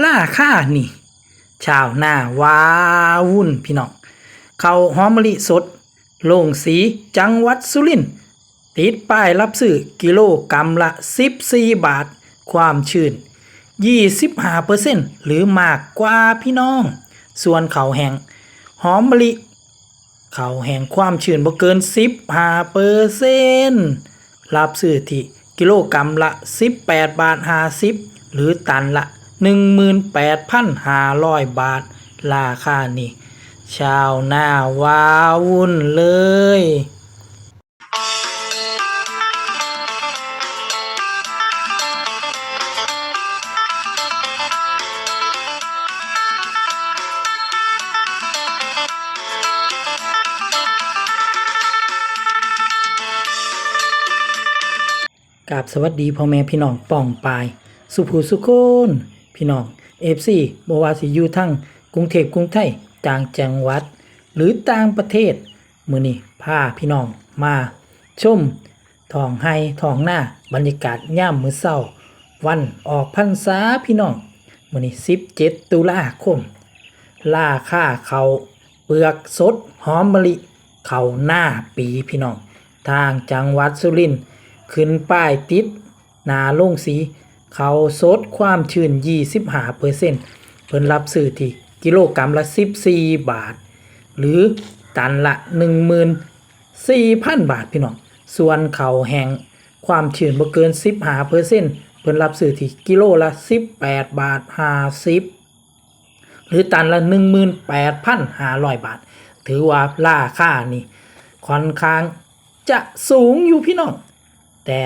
ล่าค่านี่ ชาวหน้าว้าวุ่นพี่น้องเขาหอมมะลิสดลงสีจังหวัดสุรินทร์ติดป้ายรับซื้อกิโลกรรัมละ 14 บาท ความชื้น 25%หรือมากกว่าพี่น้อง ส่วนเขาแห้งหอมมะลิเขาแห่งความชื้นบ่เกิน 15เปอร์เซ็นต์รับซื้อที่กิโลกรรัมละ 18 บาท 50 หรือตันละ 18,500 บาท ราคานี่ ชาวหน้าว้าวุ่นเลยกราบสวัสดีพ่อแม่พี่น้องป่องปาย สุภูสุโคน พี่น้องเอฟซีบว่าสิอยู่ทั้งกรุงเทพกรุงไทยต่างจังหวัด หรือต่างประเทศ มือนี้พาพี่น้องมาชมทองไห้ทองหน้าบรรยากาศย่ามมือเศร้า วันออกพรรษาพี่น้องมือนี้17ตุลาคม ล่าค่าเขาเปลือกสดหอมมะลิเขาหน้าปีพี่น้อง ทางจังหวัดสุรินทร์ขึ้นป้ายติดนาลงสี เขาสดความชื้น25เปอร์เซ็นต์เพิ่นรับซื้อที่กิโลกรรัมละ 14 บาท หรือตันละ 14,000 บาทพี่น้อง ส่วนเขาแห้งความชื้นบ่เกิน 15เปอร์เซ็นต์เพิ่นรับซื้อที่กิโลละ 18 บาท 50 หรือตันละ 18,500 บาท ถือว่าราคานี่ค่อนข้างจะสูงอยู่พี่น้อง แต่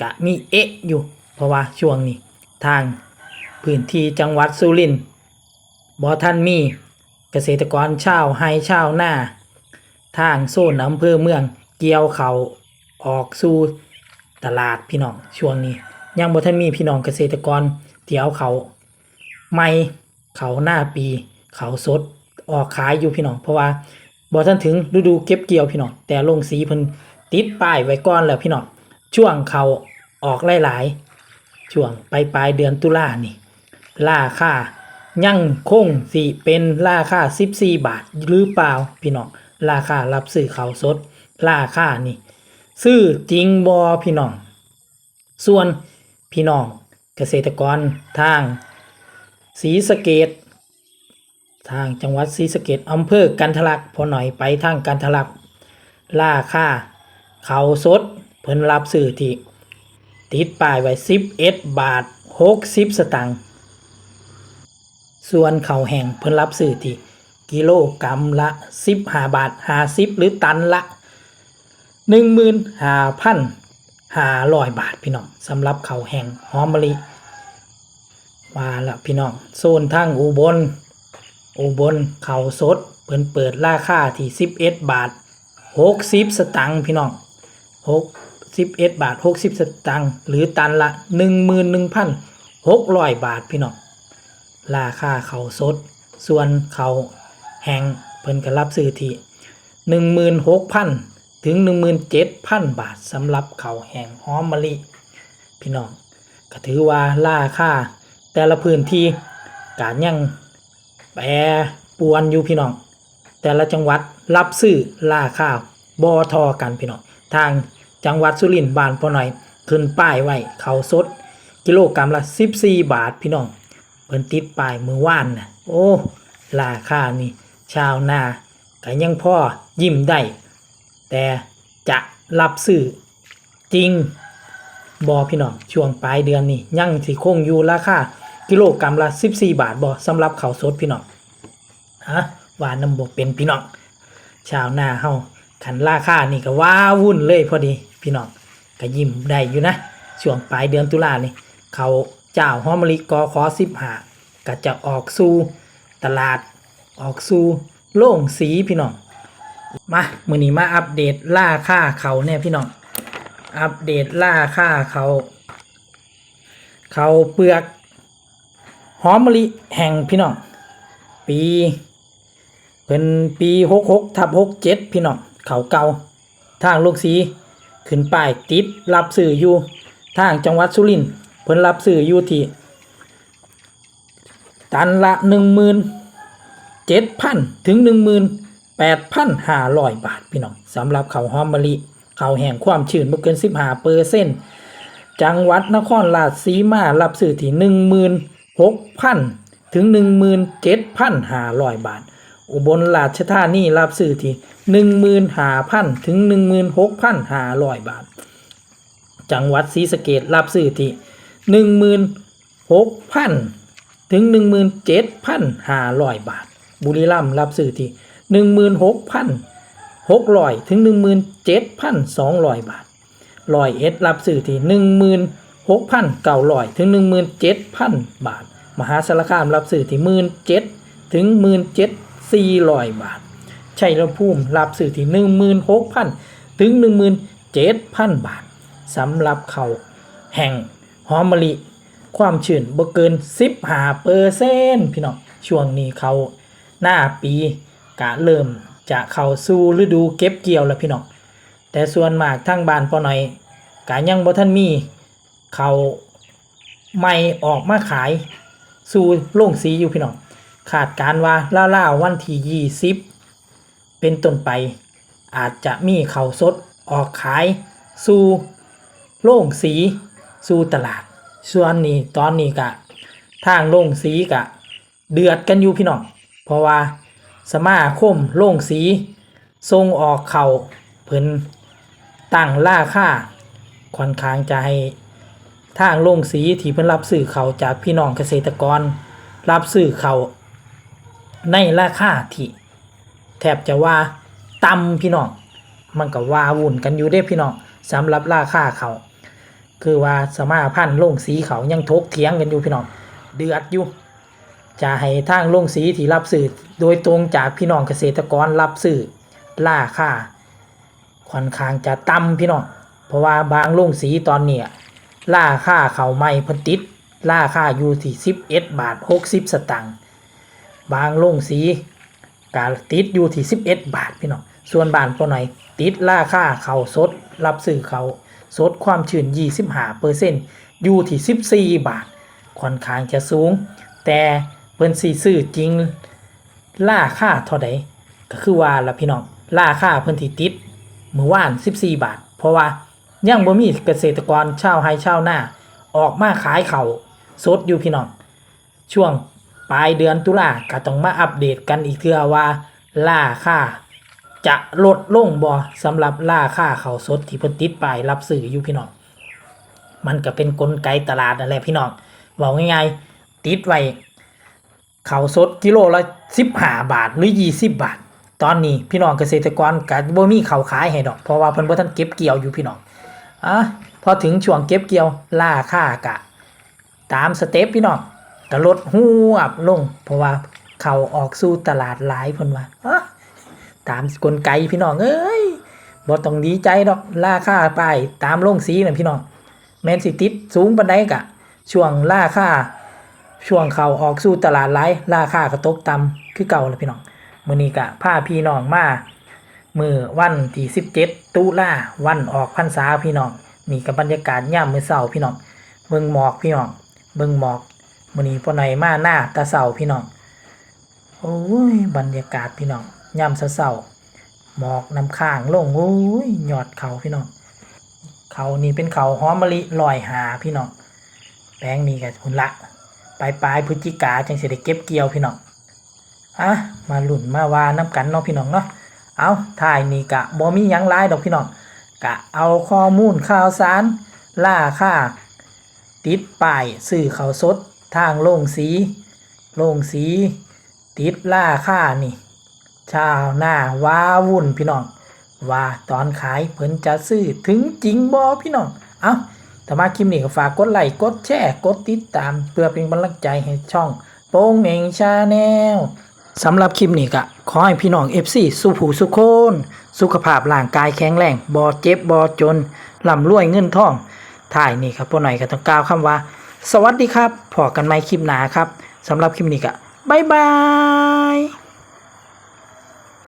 กะมีเอะอยู่ เพราะว่าช่วงนี้ทางพื้นที่จังหวัดสุรินทร์บ่ท่านมีเกษตรกรชาวไฮชาวหน้า ทางโซนอำเภอเมืองเกี่ยวเขาออกสู่ตลาดพี่น้องช่วงนี้ ยังบ่ท่านมีพี่น้องเกษตรกรเที่ยวเขาไม่เขาหน้าปี เขาสดออกขายอยู่พี่น้องเพราะว่าบ่ทันถึงฤดูเก็บเกี่ยวพี่น้องแต่ลงสีเพิ่นติดป้ายไว้ก่อนแล้วพี่น้องช่วงเขาออกหลายๆ ช่วงปลายปลายเดือนตุลานี่ราคายังคงสิเป็นราคา 14 บาทหรือเปล่าพี่น้องราคารับซื้อเขาวสด ราคานี่ ซื้อจริงบอพี่น้อง ส่วนพี่น้องเกษตรกรทางศรีสะเกดทางจังหวัดศรีสะเกดอำเภอกันทลักพอหน่อยไปทางกันทลักราคาเขาวสดเพิ่นรับซื้อที่ ติดป้ายไว้11บาท60สตางค์ส่วนเขาแห้งเพิ่นรับซื้อที่กิโลกรัมละ15บาท50หรือตันละ15,500บาทพี่น้องสำหรับเขาแห้งหอมมะลิมาแล้วพี่น้องโซนทางอุบล อุบลเขาสดเพิ่นเปิดราคาที่11บาท60สตังค์พี่น้อง6 11 บาท 60 สตังค์หรือตันละ 11,600 บาทพี่น้องราคาเขาสด ส่วนเขาแห้งเพิ่นก็รับซื้อที่16,000 ถึง 17,000 บาทสำหรับเขาแห้งหอมมะลิ พี่น้องก็ถือว่าราคาแต่ละพื้นที่การยังแปรปวนอยู่พี่น้อง แต่ละจังหวัดรับซื้อราคาบอทอกันพี่น้องทาง จังหวัดสุรินทร์บ้านพอหน่อย ขึ้นป้ายไว้เขาสด กิโลกรัมละ 14 บาทพี่น้องเพิ่นติดป้ายมือว่านนะโอ้ราคานี่ชาวนาก็ยังพ่อยิ้มได้ แต่จะรับซื้อจริงบอพี่น้องช่วงปลายเดือนนี่ยังสิคงอยู่ราคากิโลกรัมละ 14 บาทบอสำหรับข้าวสดพี่น้องฮะหวานน้ำบกเป็นพี่น้องชาวนาเฮา ขันราคานี่ก็ว้าวุ่นเลยพอดี พี่น้องก็ยิ้มได้อยู่นะ ช่วงปลายเดือนตุลานี่เขาเจ้าหอมมะลิกอขอ15ก็จะออกสู่ตลาดออกสู่โล่งสีพี่น้อง มามือนี้มาอัปเดตราคาเขาเนี่ยพี่น้อง อัปเดตล่าค่าเขา เขาเปลือกหอมมะลิแห่งพี่น้อง ปีเป็นปีหกหกทับหกเจ็ดพี่น้อง เขาเกาทางลูกสีขึ้นป้ายติดรับสื่ออยู่ทางจังหวัดสุรินทร์เพิ่นรับสื่ออยู่ที่ตันละหนึ่งหมื่นเจ็ดพันถึงหนึ่งหมื่นแปดพันห้าร้อยบาทพี่น้องสำหรับเขาหอมมะลิเขาแห่งความชื้นบ่เกินสิบห้าเปอร์เซ็นต์จังหวัดนครราชสีมารับซื้อที่หนึ่งหมื่นหกพันถึงหนึ่งหมื่นเจ็ดพันห้าร้อยบาท อุบลราชธานีรับซื้อที่หนึ่งหมื่นห้าพันถึงหนึ่งหมื่นหกพันห้าร้อยบาท จังหวัดศรีสะเกดรับซื้อที่หนึ่งหมื่นหกพันถึงหนึ่งหมื่นเจ็ดพันห้าร้อยบาท บุรีรัมย์รับซื้อที่หนึ่งหมื่นหกพันหกร้อยถึงหนึ่งหมื่นเจ็ดพันสองร้อยบาทร้อยเอ็ดรับซื้อที่หนึ่งหมื่นหกพันเก้าร้อยถึงหนึ่งหมื่นเจ็ดพันบาท มหาสารคามรับซื้อที่หมื่นเจ็ดถึงหมื่นเจ็ด สี่ร้อยบาทชัยภูมิรับซื้อที่หนึ่งหมื่นหกพันถึงหนึ่งหมื่นเจ็ดพันบาทสำหรับเขาแห่งหอมมะลิ ความชื้นบ่เกิน 15เปอร์เซ็นพี่น้องช่วงนี้เขาหน้าปีกะเริ่มจะเข้าสู่ฤดูเก็บเกี่ยวแล้วพี่น้องแต่ส่วนมากทางบ้านพอหน่อยกะยังบ่ทันมีเขาใหม่ออกมาขายสู่โรงสีอยู่พี่น้อง ขาดการว่าล่าวๆวันที่20เป็นต้นไป อาจจะมีเขาสดออกขาย สู่โรงสี สู่ตลาด ส่วนนี้ตอนนี้กะ ทางโรงสีกะ เดือดกันอยู่พี่น้อง เพราะว่าสมาคมโรงสีส่งออกเขาเพิ่นตั้งราคาค่อนข้างจะให้ทางโรงสีที่เพิ่นรับซื้อเขาจากพี่น้องเกษตรกร รับซื้อเขา ในราคาที่แทบจะว่าต่ำพี่น้อง มันก็ว่าวุ่นกันอยู่เด้พี่น้องสำหรับราคาเขา คือว่าสมาพันธ์โรงสีเขายังทกเถียงกันอยู่พี่น้อง เดือดอยู่จะให้ทางโรงสีที่รับซื้อโดยตรงจากพี่น้องเกษตรกรรับซื้อราคาค่อนข้างจะต่ำพี่น้องเพราะว่าบางโรงสีตอนเนี้ยราคาเขาไม่เพนติดราคาอยู่ที่11บาท60 สตางค์ บางโรงสีกาติดอยู่ที่11 บาทพี่น้องส่วนบานปอหน่อย ติดราคาเขาสดรับซื้อเขาสดความชื้น25เปอร์เซ็นต์อยู่ที่14 บาท ค่อนข้างจะสูง แต่เพิ่นสิซื้อจริงราคาเท่าใดก็คือว่าละพี่น้องราคาเพิ่นที่ติดเมื่อวาน 14 บาท เพราะว่ายังบ่มีเกษตรกรชาวไฮชาวนาออกมาขายเขาสดอยู่พี่น้องช่วง ปลายเดือนตุลาก็ต้องมาอัปเดตกันอีกเทื่อว่าราค่าจะลดลงบ่สำหรับราค่าเขาสดที่เพิ่นติดป้ายรับซื้ออยู่พี่น้อง มันก็เป็นกลไกตลาดนั่นแหละพี่น้องบอกง่ายๆติดไว้ข้าสดกิโลละ15บาทหรือ20บาท ตอนนี้พี่น้องเกษตรกรก็บ่มีเขาขายให้ดอก เพราะว่าเพิ่นบ่ทันเก็บเกี่ยวอยู่พี่น้องอะพอถึงช่วงเก็บเกี่ยวราค่ากะ ตามสเต็ปพี่น้อง ก็ลดหวบลง เพราะว่าเขาออกสู่ตลาดหลายเพิ่นว่าตามกลไกพี่น้องเอ้ยบ่ต้องดีใจดอกราคาป้ายตามโรงสีน่ะพี่น้องแมนสิติดสูงปานใดกะ ช่วงราคาช่วงเขาออกสู่ตลาดหลายราคาก็ตกต่ำคือเก่าเลยพี่น้องมื้อนี้กะพาพี่น้องมามือวันที่17ตุลาวันออกพรรษาพี่น้องนี่ก็บบรรยากาศย่ามมื้อเช้าพี่น้องเบิ่งหมอกพี่น้องเบิ่งหมอก มื้อนี้พ่อไหนมาหน้าตาเช้าพี่น้องโอ้ยบรรยากาศพี่น้องยามเศร้าหมอกน้ำข้างลงโอ้ยยอดเขาพี่น้องเขานี่เป็นเขาหอมมะลิลอยหาพี่น้องแปลงนี้กับคุณละปลายปลายพฤศจิกาจังเสิได้เก็บเกี่ยวพี่น้องอะมาหลุ่นมาว่าน้ำกันเนาะพี่น้องเนาะเอาถ่ายนี่กะบ่มียังหลายดอกพี่น้องกะเอาข้อมูลข่าวสารล่าค่าติดป้ายสื่อเขาวสด ทางโรงสีโรงสี ติดล่าค่านี่ ชาวหน้าว้าวุ่นพี่น้อง ว่าตอนขายเพิ่นจะซื้อถึงจริงบ่พี่น้อง เอาถ้ามาคลิปนี้ก็ฝากกดไลค์กดแชร์กดติดตาม เพื่อเป็นกำลังใจให้ช่องโป้งเหน่งชาแนลสำหรับคลิปนี้ก็ขอให้พี่น้อง FC สุขูสุขคน สุขภาพร่างกายแข็งแรงบ่เจ็บบ่จนร่ำรวยเงินทอง ถ่ายนี่ครับพ่อหน่อยก็ต้องกล่าวคำว่า สวัสดีครับพอกันใหม่คลิปหนาครับสำหรับคลิปนี้ก็บ๊ายบาย